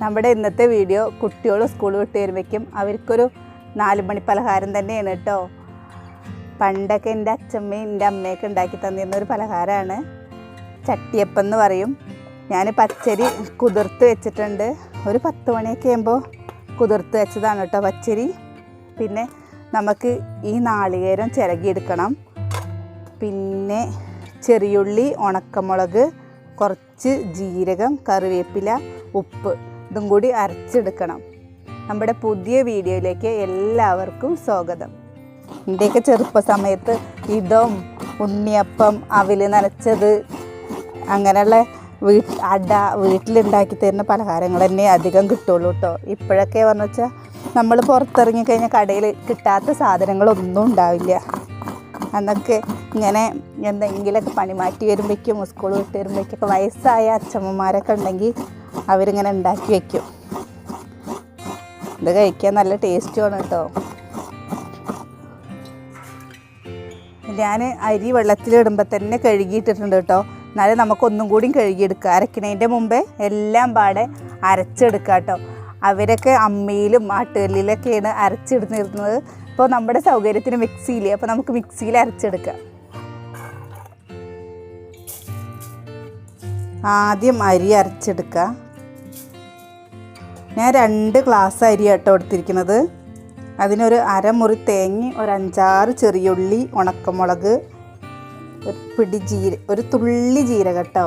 നമ്മുടെ ഇന്നത്തെ വീഡിയോ കുട്ടികൾ സ്കൂൾ വിട്ട് വരുമ്പോഴേക്കും അവർക്കൊരു നാല് മണി പലഹാരം തന്നെയാണ് കേട്ടോ. പണ്ടൊക്കെ എന്റെ അച്ഛമ്മയും എന്റെ അമ്മയൊക്കെ ഉണ്ടാക്കി തന്നിരുന്ന ഒരു പലഹാരമാണ്. ചട്ടിയപ്പം എന്ന് പറയും. ഞാൻ പച്ചരി കുതിർത്ത് വെച്ചിട്ടുണ്ട്. ഒരു പത്ത് മണിയൊക്കെ ആകുമ്പോൾ കുതിർത്ത് വെച്ചതാണ് കേട്ടോ പച്ചരി. പിന്നെ നമുക്ക് ഈ നാളികേരം ചിരകിയെടുക്കണം. പിന്നെ ചെറിയുള്ളി ഉണക്കമുളക് കുറച്ച് ജീരകം കറിവേപ്പില ഉപ്പ്. ഇതും കൂടി അരച്ചെടുക്കണം. നമ്മുടെ പുതിയ വീഡിയോയിലേക്ക് എല്ലാവർക്കും സ്വാഗതം. എന്റെയൊക്കെ ചെറുപ്പ സമയത്ത് ഇതും ഉണ്ണിയപ്പം അവിൽ നനച്ചത് അങ്ങനെയുള്ള വീ അട വീട്ടിലുണ്ടാക്കി തരുന്ന പലഹാരങ്ങൾ തന്നെ അധികം കിട്ടുള്ളൂ കേട്ടോ ഇപ്പോഴൊക്കെ പറഞ്ഞു വെച്ചാൽ നമ്മൾ പുറത്തിറങ്ങി കഴിഞ്ഞാൽ കടയിൽ കിട്ടാത്ത സാധനങ്ങളൊന്നും ഉണ്ടാവില്ല. അന്നൊക്കെ ഇങ്ങനെ എന്തെങ്കിലുമൊക്കെ പണി മാറ്റി വരുമ്പോഴേക്കും സ്കൂൾ വിട്ട് വരുമ്പോഴേക്കൊക്കെ വയസ്സായ അച്ഛമ്മമാരൊക്കെ ഉണ്ടെങ്കിൽ അവരിങ്ങനെ ഉണ്ടാക്കി വയ്ക്കും ഇത് കഴിക്കാൻ നല്ല ടേസ്റ്റുമാണ് കേട്ടോ ഞാൻ അരി വെള്ളത്തിലിടുമ്പോൾ തന്നെ കഴുകിയിട്ടിട്ടുണ്ട് കേട്ടോ എന്നാലും നമുക്കൊന്നും കൂടിയും കഴുകിയെടുക്കുക അരക്കണതിന്റെ മുമ്പേ എല്ലാം പാടെ അരച്ചെടുക്കുക കേട്ടോ അവരൊക്കെ അമ്മയിലും ആട്ടുകല്ലിലൊക്കെയാണ് അരച്ചിടുന്നിരുന്നത്. ഇപ്പോൾ നമ്മുടെ സൗകര്യത്തിന് മിക്സിയില്ലേ അപ്പോൾ നമുക്ക് മിക്സിയിൽ അരച്ചെടുക്കാം. ആദ്യം അരി അരച്ചെടുക്കുക ഞാൻ രണ്ട് ഗ്ലാസ് അരി കേട്ടോ എടുത്തിരിക്കുന്നത്. അതിനൊരു അരമുറി തേങ്ങ ഒരു അഞ്ചാറ് ചെറിയുള്ളി ഉണക്കമുളക് ഒരു പിടി ജീര ഒരു തുള്ളി ജീരകം കേട്ടോ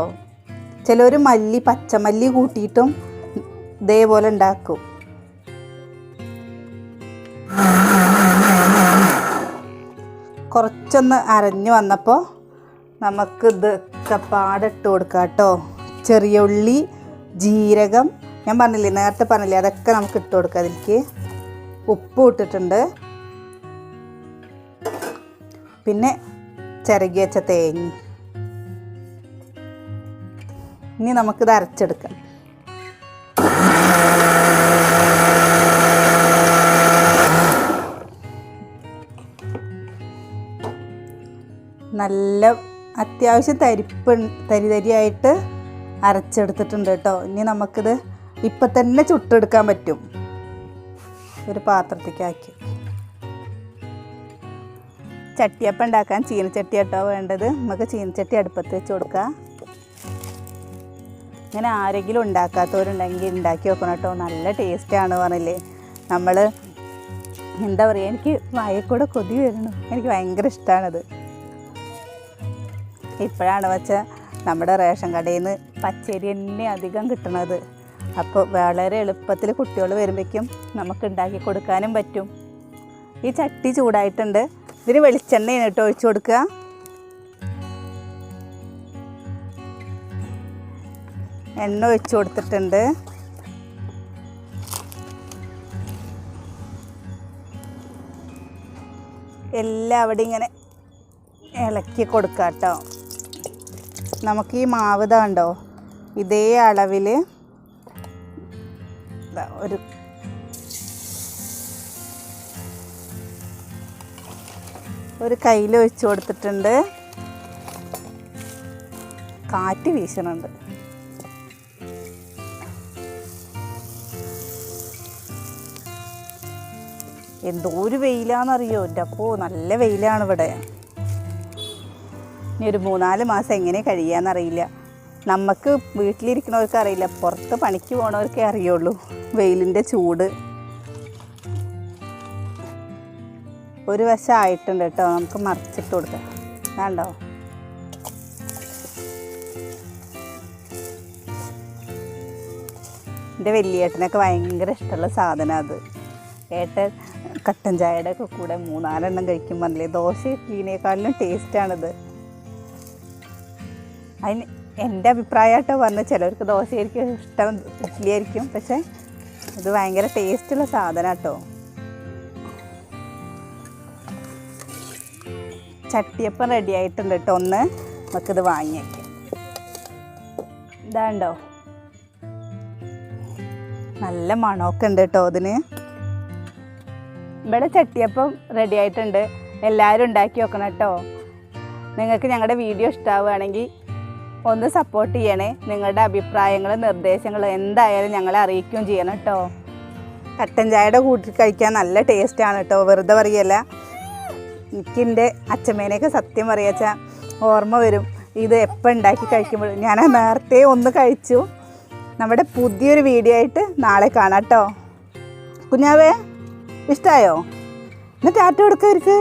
ചിലർ മല്ലി പച്ചമല്ലി കൂട്ടിയിട്ടും ഇതേപോലെ ഉണ്ടാക്കും. കുറച്ചൊന്ന് അരഞ്ഞു വന്നപ്പോൾ നമുക്ക് ഇതൊക്കെ പാടിട്ട് കൊടുക്കാം കേട്ടോ ചെറിയ ഉള്ളി ജീരകം ഞാൻ പറഞ്ഞില്ലേ നേരത്തെ പറഞ്ഞില്ലേ അതൊക്കെ നമുക്ക് ഇട്ട് കൊടുക്കാം അതിലേക്ക്. ഉപ്പ് ഇട്ടിട്ടുണ്ട്. പിന്നെ ചിരകി വെച്ച തേങ്ങ. ഇനി നമുക്കിത് അരച്ചെടുക്കാം. നല്ല അത്യാവശ്യം തരിപ്പ് തരി തരിയായിട്ട് അരച്ചെടുത്തിട്ടുണ്ട് കേട്ടോ. ഇനി നമുക്കിത് ഇപ്പം തന്നെ ചുട്ടെടുക്കാൻ പറ്റും. ഒരു പാത്രത്തേക്ക് ആക്കി. ചട്ടിയപ്പം ഉണ്ടാക്കാൻ ചീനച്ചട്ടി കേട്ടോ വേണ്ടത്. നമുക്ക് ചീനച്ചട്ടി അടുപ്പത്ത് വെച്ച് കൊടുക്കാം. ഇങ്ങനെ ആരെങ്കിലും ഉണ്ടാക്കാത്തവരുണ്ടെങ്കിൽ ഉണ്ടാക്കി വെക്കണം കേട്ടോ. നല്ല ടേസ്റ്റാണ് പറഞ്ഞില്ലേ. നമ്മൾ എന്താ പറയുക എനിക്ക് വായക്കൂടെ കൊതി വരണം. എനിക്ക് ഭയങ്കര ഇഷ്ടമാണത് ഇപ്പോഴാണ് വെച്ചാൽ നമ്മുടെ റേഷൻ കടയിൽ നിന്ന് പച്ചരി തന്നെ അധികം കിട്ടണത്. അപ്പോൾ വളരെ എളുപ്പത്തിൽ കുട്ടികൾ വരുമ്പോഴേക്കും നമുക്ക് ഉണ്ടാക്കി കൊടുക്കാനും പറ്റും. ഈ ചട്ടി ചൂടായിട്ടുണ്ട്. ഇതിന് വെളിച്ചെണ്ണയാണ് കേട്ടോ ഒഴിച്ചു കൊടുക്കുക. എണ്ണ ഒഴിച്ചു കൊടുത്തിട്ടുണ്ട്. എല്ലാം അവിടെ ഇങ്ങനെ ഇളക്കി കൊടുക്കാം കേട്ടോ. നമുക്ക് ഈ മാവ് ഇതാണ്ടോ? ഇതേ അളവിൽ ഒരു ഒരു കയ്യിൽ ഒഴിച്ചു കൊടുത്തിട്ടുണ്ട്. കാറ്റ് വീശണുണ്ട്. എന്തോ ഒരു വെയിലാണെന്നറിയോ? എന്റെ അപ്പോ നല്ല വെയിലാണ് ഇവിടെ. ഇനി ഒരു മൂന്നാൽ മാസം എങ്ങനെ കഴിയാന്നറിയില്ല. നമുക്ക് വീട്ടിലിരിക്കുന്നവർക്ക് അറിയില്ല. പുറത്ത് പണിക്ക് പോണവർക്കേ അറിയുള്ളൂ. വെയിലിന്റെ ചൂട്. ഒരു വശം ആയിട്ടുണ്ട് കേട്ടോ. നമുക്ക് മറിച്ചിട്ട് കൊടുക്കാം. വേണ്ടോ എന്റെ വലിയേട്ടനൊക്കെ ഭയങ്കര ഇഷ്ടമുള്ള സാധനം അത്. ഏട്ടൻ കട്ടൻ ചായയുടെ ഒക്കെ കൂടെ മൂന്നാലെണ്ണം കഴിക്കുമ്പോൾ അല്ലേ ദോശ ഇഡ്ഡലിനേക്കാളിലും ടേസ്റ്റാണിത് അതിന് എന്റെ അഭിപ്രായമായിട്ടോ പറഞ്ഞത് ചിലർക്ക് ദോശയായിരിക്കും ഇഷ്ടം ഇഡ്ഡലി ആയിരിക്കും. പക്ഷേ ഇത് ഭയങ്കര ടേസ്റ്റുള്ള സാധനം കേട്ടോ ചട്ടിയപ്പം റെഡി ആയിട്ടുണ്ട് കേട്ടോ. ഒന്ന് നമുക്കിത് വാങ്ങിയേക്കാം ഇതാണ്ടോ? നല്ല മണമൊക്കെ ഉണ്ട് കേട്ടോ അതിന് ഇവിടെ ചട്ടിയപ്പം റെഡി ആയിട്ടുണ്ട്. എല്ലാവരും ഉണ്ടാക്കി വെക്കണം കേട്ടോ. നിങ്ങൾക്ക് ഞങ്ങളുടെ വീഡിയോ ഇഷ്ടമാവുകയാണെങ്കിൽ ഒന്ന് സപ്പോർട്ട് ചെയ്യണേ. നിങ്ങളുടെ അഭിപ്രായങ്ങൾ നിർദ്ദേശങ്ങൾ എന്തായാലും ഞങ്ങളെ അറിയിക്കുകയും ചെയ്യണം കേട്ടോ കട്ടൻ ചായയുടെ കൂട്ടി കഴിക്കാൻ നല്ല ടേസ്റ്റാണ് കേട്ടോ വെറുതെ പറയല്ല. എനിക്കെന്റെ അച്ഛമ്മേനെയൊക്കെ സത്യം പറയാച്ചാൽ ഓർമ്മ വരും. ഇത് എപ്പോൾ ഉണ്ടാക്കി കഴിക്കുമ്പോൾ ഞാൻ നേരത്തെ ഒന്ന് കഴിച്ചു. നമ്മുടെ പുതിയൊരു വീഡിയോ ആയിട്ട് നാളെ കാണാം കേട്ടോ കുഞ്ഞാവേ ഇഷ്ടമായോ എന്നിട്ട് ടാറ്റ കൊടുക്കവർക്ക്